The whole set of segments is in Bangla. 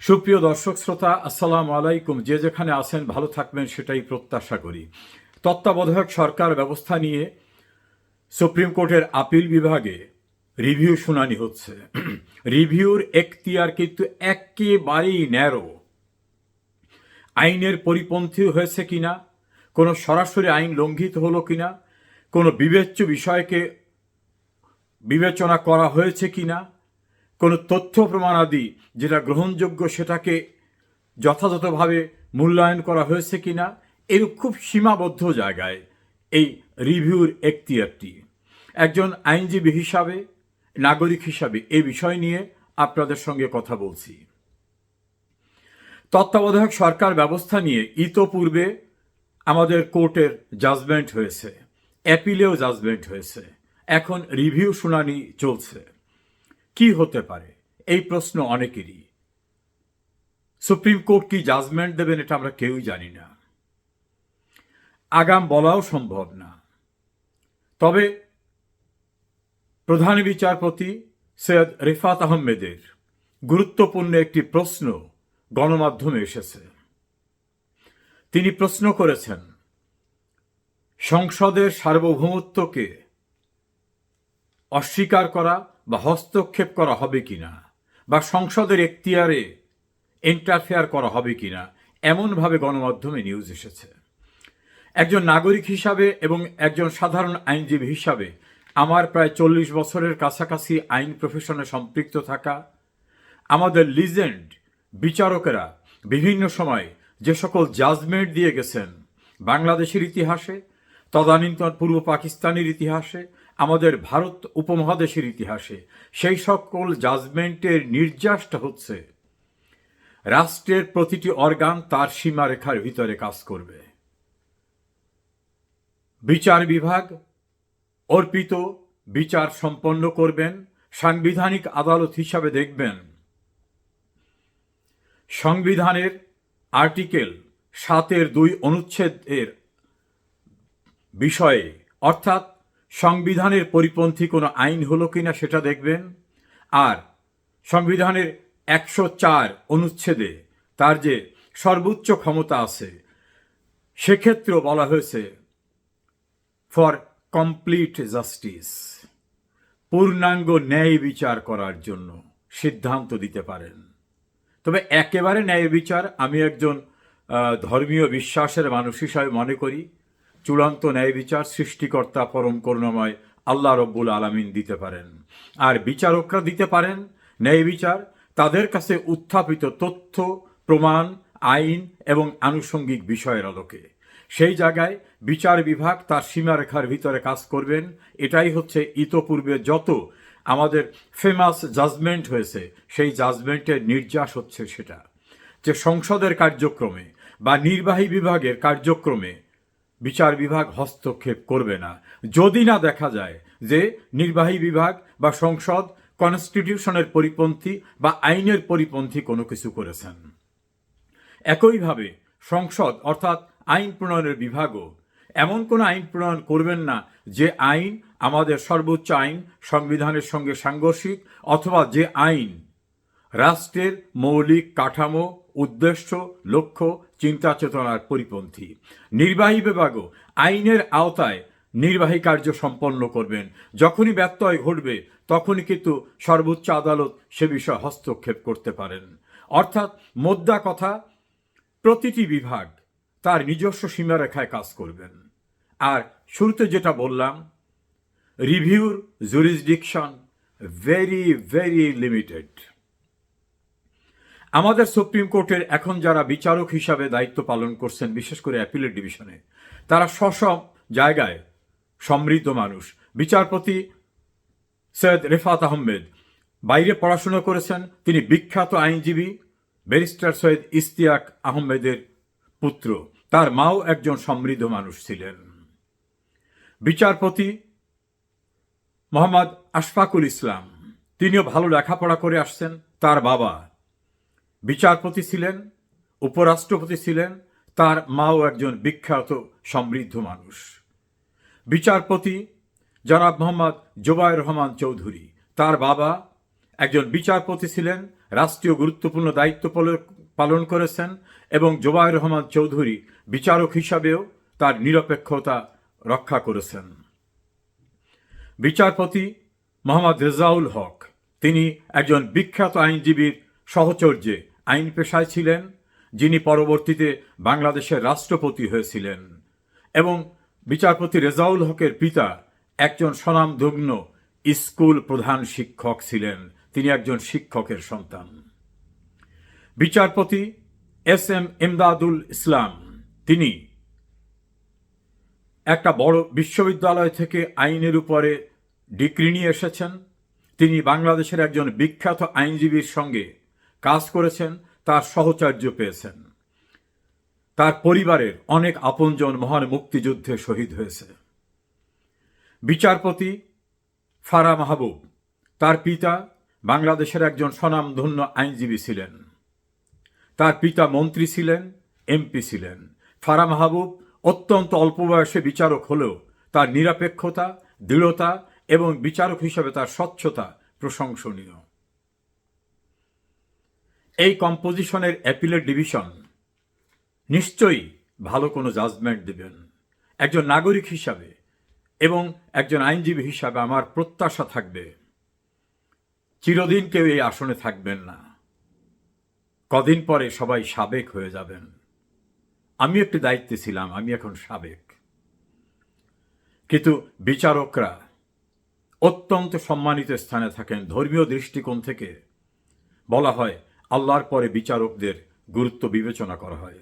সুপ্রিয় দর্শক শ্রোতা, আসসালামু আলাইকুম। যে যেখানে আছেন, ভালো থাকবেন সেটাই প্রত্যাশা করি। তত্ত্বাবধায়ক সরকার ব্যবস্থা নিয়ে সুপ্রিম কোর্টের আপিল বিভাগে রিভিউ শুনানি হচ্ছে। রিভিউর এখতিয়ার কিন্তু একেবারেই ন্যারো। আইনের পরিপন্থী হয়েছে কিনা, কোনো সরাসরি আইন লঙ্ঘিত হলো কিনা, কোনো বিবেচ্য বিষয়কে বিবেচনা করা হয়েছে কিনা কোনো তথ্য প্রমাণাদি যেটা গ্রহণযোগ্য সেটাকে যথাযথভাবে মূল্যায়ন করা হয়েছে কিনা এর খুব সীমাবদ্ধ জায়গায় এই রিভিউর এখতিয়ারটি। একজন আইনজীবী হিসাবে, নাগরিক হিসাবে এ বিষয় নিয়ে আপনাদের সঙ্গে কথা বলছি। তত্ত্বাবধায়ক সরকার ব্যবস্থা নিয়ে ইতোপূর্বে আমাদের কোর্টের জাজমেন্ট হয়েছে, অ্যাপিলেও জাজমেন্ট হয়েছে। এখন রিভিউ শুনানি চলছে। কি হতে পারে? এই প্রশ্ন অনেকেরই। সুপ্রিম কোর্ট কি জাজমেন্ট দেবেন এটা আমরা কেউই জানি না। আগাম বলাও সম্ভব না। তবে প্রধান বিচারপতি সৈয়দ রেফাত আহমেদের গুরুত্বপূর্ণ একটি প্রশ্ন গণমাধ্যমে এসেছে। তিনি প্রশ্ন করেছেন, সংসদের সার্বভৌমত্বকে অস্বীকার করা বা হস্তক্ষেপ করা হবে কিনা, বা সংসদের এখতিয়ারে ইন্টারফেয়ার করা হবে কিনা, এমনভাবে গণমাধ্যমে নিউজ এসেছে। একজন নাগরিক হিসাবে এবং একজন সাধারণ আইনজীবী হিসাবে আমার প্রায় চল্লিশ বছরের কাছাকাছি আইন প্রফেশনে সম্পৃক্ত থাকা, আমাদের লিজেন্ড বিচারকেরা বিভিন্ন সময় যে সকল জাজমেন্ট দিয়ে গেছেন বাংলাদেশের ইতিহাসে, তদানীন্তন পূর্ব পাকিস্তানের ইতিহাসে আমাদের ভারত উপমহাদেশের ইতিহাসে সেই সকল জাজমেন্টের নির্যাসটা হচ্ছে, রাষ্ট্রের প্রতিটি অর্গান তার সীমারেখার ভিতরে কাজ করবে। বিচার বিভাগ অর্পিত বিচার সম্পন্ন করবেন, সাংবিধানিক আদালত হিসাবে দেখবেন। সংবিধানের আর্টিকেল সাতের দুই অনুচ্ছেদের বিষয়ে, অর্থাৎ সংবিধানের পরিপন্থী কোনো আইন হলো কিনা সেটা দেখবেন। আর সংবিধানের একশো চার অনুচ্ছেদে তার যে সর্বোচ্চ ক্ষমতা আছে, সেক্ষেত্রেও বলা হয়েছে, ফর কমপ্লিট জাস্টিস, পূর্ণাঙ্গ ন্যায় বিচার করার জন্য সিদ্ধান্ত দিতে পারেন। তবে একেবারে ন্যায় বিচার আমি একজন ধর্মীয় বিশ্বাসের মানুষ হিসাবে মনে করি চূড়ান্ত ন্যায় বিচার সৃষ্টিকর্তা পরম করুণাময় আল্লাহ রব্বুল আলামিন দিতে পারেন। আর বিচারকরা দিতে পারেন ন্যায় বিচার, তাদের কাছে উত্থাপিত তথ্য, প্রমাণ, আইন এবং আনুষঙ্গিক বিষয়ের আলোকে। সেই জায়গায় বিচার বিভাগ তার সীমারেখার ভিতরে কাজ করবেন। এটাই হচ্ছে ইতোপূর্বে যত আমাদের ফেমাস জাজমেন্ট হয়েছে, সেই জাজমেন্টের নির্যাস হচ্ছে সেটা। যে সংসদের কার্যক্রমে বা নির্বাহী বিভাগের কার্যক্রমে বিচার বিভাগ হস্তক্ষেপ করবে না। যদি না দেখা যায় যে নির্বাহী বিভাগ বা সংসদ কনস্টিটিউশনের পরিপন্থী বা আইনের পরিপন্থী কোনো কিছু করেছেন। একইভাবে সংসদ অর্থাৎ আইন প্রণয়নের বিভাগও এমন কোনো আইন প্রণয়ন করবেন না যে আইন আমাদের সর্বোচ্চ আইন সংবিধানের সঙ্গে সাংঘর্ষিক অথবা যে আইন রাষ্ট্রের মৌলিক কাঠামো, উদ্দেশ্য, লক্ষ্য চিন্তা চেতনার পরিপন্থী। নির্বাহী বিভাগও আইনের আওতায় নির্বাহী কার্য সম্পন্ন করবেন। যখনই ব্যত্যয় ঘটবে, তখনই কিন্তু সর্বোচ্চ আদালত সে বিষয়ে হস্তক্ষেপ করতে পারেন। অর্থাৎ মোদ্দা কথা, প্রতিটি বিভাগ তার নিজস্ব সীমারেখায় কাজ করবেন। আর শুরুতে যেটা বললাম, রিভিউর জুরিসডিকশন ভেরি ভেরি লিমিটেড। আমাদের সুপ্রিম কোর্টের এখন যারা বিচারক হিসাবে দায়িত্ব পালন করছেন, বিশেষ করে অ্যাপিলেট ডিভিশনে, তারা স্ব জায়গায় সমৃদ্ধ মানুষ। বিচারপতি সৈয়দ রেফাত আহমেদ বাইরে পড়াশোনা করেছেন, তিনি বিখ্যাত আইনজীবী ব্যারিস্টার সৈয়দ ইস্তিয়াক আহমেদের পুত্র। তার মাও একজন সমৃদ্ধ মানুষ ছিলেন। বিচারপতি মোহাম্মদ আশফাকুল ইসলাম, তিনিও ভালো লেখাপড়া করে আসছেন। তার বাবা বিচারপতি ছিলেন, উপরাষ্ট্রপতি ছিলেন, তার মাও একজন বিখ্যাত সমৃদ্ধ মানুষ। বিচারপতি জনাব মোহাম্মদ জোবায় রহমান চৌধুরী, তার বাবা একজন বিচারপতি ছিলেন, রাষ্ট্রীয় গুরুত্বপূর্ণ দায়িত্ব পাল- পালন করেছেন এবং জোবায়ের রহমান চৌধুরী বিচারক হিসাবেও তার নিরপেক্ষতা রক্ষা করেছেন। বিচারপতি মোহাম্মদ রেজাউল হক, তিনি একজন বিখ্যাত আইনজীবীর সহচর্যে আইন পেশায় ছিলেন, যিনি পরবর্তীতে বাংলাদেশের রাষ্ট্রপতি হয়েছিলেন এবং বিচারপতি রেজাউল হকের পিতা একজন স্বনামধন্য স্কুল প্রধান শিক্ষক ছিলেন। তিনি একজন শিক্ষকের সন্তান। বিচারপতি এস এম ইমদাদুল ইসলাম। তিনি একটা বড় বিশ্ববিদ্যালয় থেকে আইনের উপরে ডিগ্রি নিয়ে এসেছেন। তিনি বাংলাদেশের একজন বিখ্যাত আইনজীবীর সঙ্গে কাজ করেছেন, তার সহচার্য পেয়েছেন। তার পরিবারের অনেক আপনজন মহান মুক্তিযুদ্ধে শহীদ হয়েছে। বিচারপতি ফারা মাহবুব, তার পিতা বাংলাদেশের একজন স্বনামধন্য আইনজীবী ছিলেন। তার পিতা মন্ত্রী ছিলেন, এমপি ছিলেন। ফারা মাহবুব অত্যন্ত অল্প বয়সে বিচারক হলেও তার নিরপেক্ষতা, দৃঢ়তা এবং বিচারক হিসেবে তার স্বচ্ছতা প্রশংসনীয়। এই কম্পোজিশনের অ্যাপিলের ডিভিশন নিশ্চয়ই ভালো কোনো জাজমেন্ট দেবেন। একজন নাগরিক হিসাবে এবং একজন আইনজীবী হিসাবে আমার প্রত্যাশা থাকবে। চিরদিন কেউ এই আসনে থাকবেন না। কদিন পরে সবাই সাবেক হয়ে যাবেন। আমি একটি দায়িত্বে ছিলাম, আমি এখন সাবেক। কিন্তু বিচারকরা অত্যন্ত সম্মানিত স্থানে থাকেন। ধর্মীয় দৃষ্টিকোণ থেকে বলা হয় আল্লাহর পরে বিচারকদের গুরুত্ব বিবেচনা করা হয়।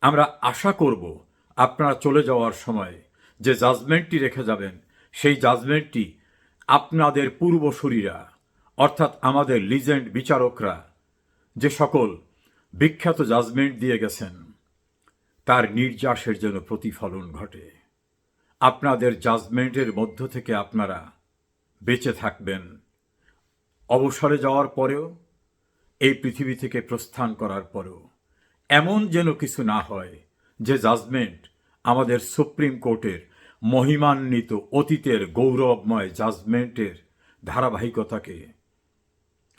আমরা আশা করব আপনারা চলে যাওয়ার সময় যে জাজমেন্টটি রেখে যাবেন, সেই জাজমেন্টটি আপনাদের পূর্বসূরীরা, অর্থাৎ আমাদের লিজেন্ড বিচারকরা, যে সকল বিখ্যাত জাজমেন্ট দিয়ে গেছেন, তার নির্যাসের জন্য প্রতিফলন ঘটে। আপনাদের জাজমেন্টের মধ্য থেকে আপনারা বেঁচে থাকবেন। অবসরে যাওয়ার পরেও, এই পৃথিবী থেকে প্রস্থান করার পরেও, এমন যেন কিছু না হয় যে জাজমেন্ট আমাদের সুপ্রিম কোর্টের মহিমান্বিত অতীতের গৌরবময় জাজমেন্টের ধারাবাহিকতাকে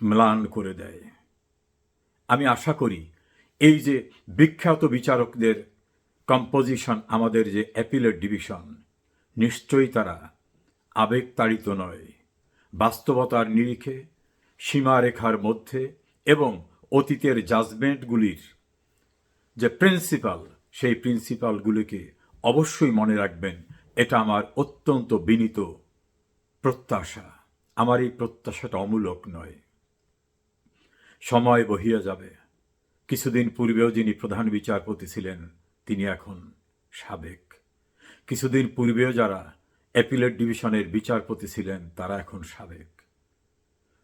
ম্লান করে দেয়। আমি আশা করি এই যে বিখ্যাত বিচারকদের কম্পোজিশন আমাদের যে অ্যাপিলের ডিভিশন, নিশ্চয়ই তারা আবেগতাড়িত নয়, বাস্তবতার নিরিখে সীমারেখার মধ্যে এবং অতীতের জাজমেন্টগুলির যে প্রিন্সিপাল সেই প্রিন্সিপালগুলিকে অবশ্যই মনে রাখবেন, এটা আমার অত্যন্ত বিনীত প্রত্যাশা। আমার এই প্রত্যাশাটা অমূলক নয়। সময় বহিয়া যাবে। কিছুদিন পূর্বেও যিনি প্রধান বিচারপতি ছিলেন, তিনি এখন সাবেক। কিছুদিন পূর্বেও যারা অ্যাপিলেট ডিভিশনের বিচারপতি ছিলেন, তারা এখন সাবেক।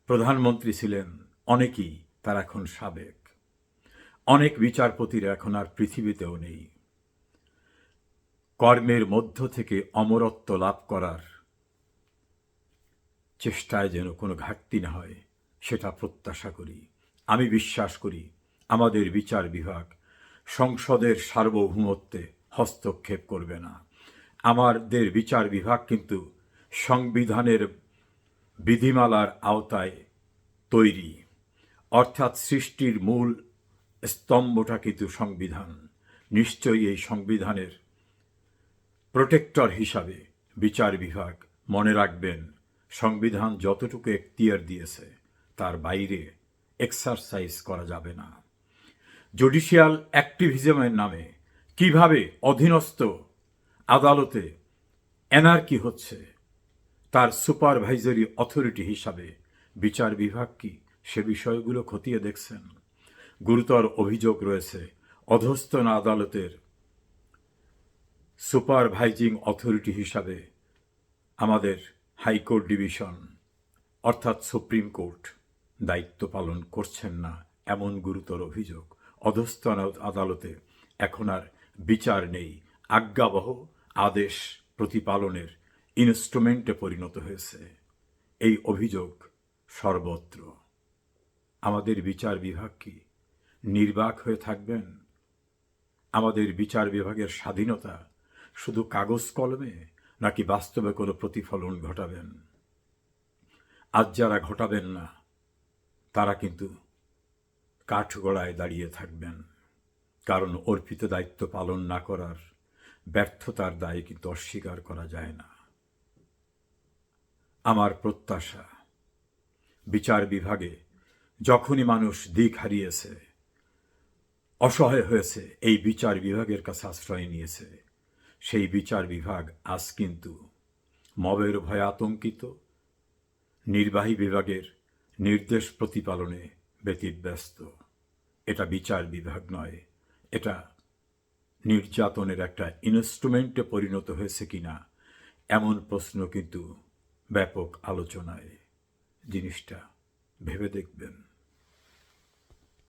প্রধানমন্ত্রী ছিলেন অনেকেই তার এখন সাবেক। অনেক বিচারপতির এখন আর পৃথিবীতেও নেই। কর্মের মধ্য থেকে অমরত্ব লাভ করার চেষ্টায় যেন কোনো ঘাটতি না হয়, সেটা প্রত্যাশা করি। আমি বিশ্বাস করি আমাদের বিচার বিভাগ সংসদের সার্বভৌমত্বে হস্তক্ষেপ করবে না। আমাদের বিচার বিভাগ কিন্তু সংবিধানের বিধিমালার আওতায় তৈরি, অর্থাৎ সৃষ্টির মূল স্তম্ভটা কিন্তু সংবিধান। নিশ্চয়ই এই সংবিধানের প্রোটেক্টর হিসাবে বিচার বিভাগ মনে রাখবেন, সংবিধান যতটুকু এখতিয়ার দিয়েছে, তার বাইরে এক্সারসাইজ করা যাবে না। জুডিশিয়াল অ্যাক্টিভিজমের নামে কীভাবে অধীনস্থ আদালতে এনার্কি হচ্ছে তার সুপারভাইজারি অথরিটি হিসাবে বিচার বিভাগ কি সে বিষয়গুলো খতিয়ে দেখছেন? গুরুতর অভিযোগ রয়েছে, অধস্তন আদালতের সুপারভাইজিং অথরিটি হিসাবে আমাদের হাইকোর্ট ডিভিশন, অর্থাৎ সুপ্রিম কোর্ট, দায়িত্ব পালন করছেন না এমন গুরুতর অভিযোগ। অধস্তন আদালতে এখন আর বিচার নেই। আজ্ঞাবহ আদেশ প্রতিপালনের ইনস্ট্রুমেন্টে পরিণত হয়েছে। এই অভিযোগ সর্বত্র। আমাদের বিচার বিভাগ কি নির্বাক হয়ে থাকবেন? আমাদের বিচার বিভাগের স্বাধীনতা শুধু কাগজ কলমে নাকি বাস্তবে কোনো প্রতিফলন ঘটাবেন? আজ যারা ঘটাবেন না, তারা কিন্তু কাঠগড়ায় দাঁড়িয়ে থাকবেন। কারণ অর্পিত দায়িত্ব পালন না করার ব্যর্থতার দায় কিন্তু অস্বীকার করা যায় না। আমার প্রত্যাশা। বিচার বিভাগে যখনই মানুষ দিক হারিয়েছে, অসহায় হয়েছে, এই বিচার বিভাগের কাছে আশ্রয় নিয়েছে। সেই বিচার বিভাগ আজ কিন্তু মবের ভয়ে আতঙ্কিত, নির্বাহী বিভাগের নির্দেশ প্রতিপালনে ব্যতিব্যস্ত। এটা বিচার বিভাগ নয়, এটা নির্যাতনের একটা ইনস্ট্রুমেন্টে পরিণত হয়েছে কিনা, এমন প্রশ্ন কিন্তু ব্যাপক আলোচনায় জিনিসটা ভেবে দেখবেন।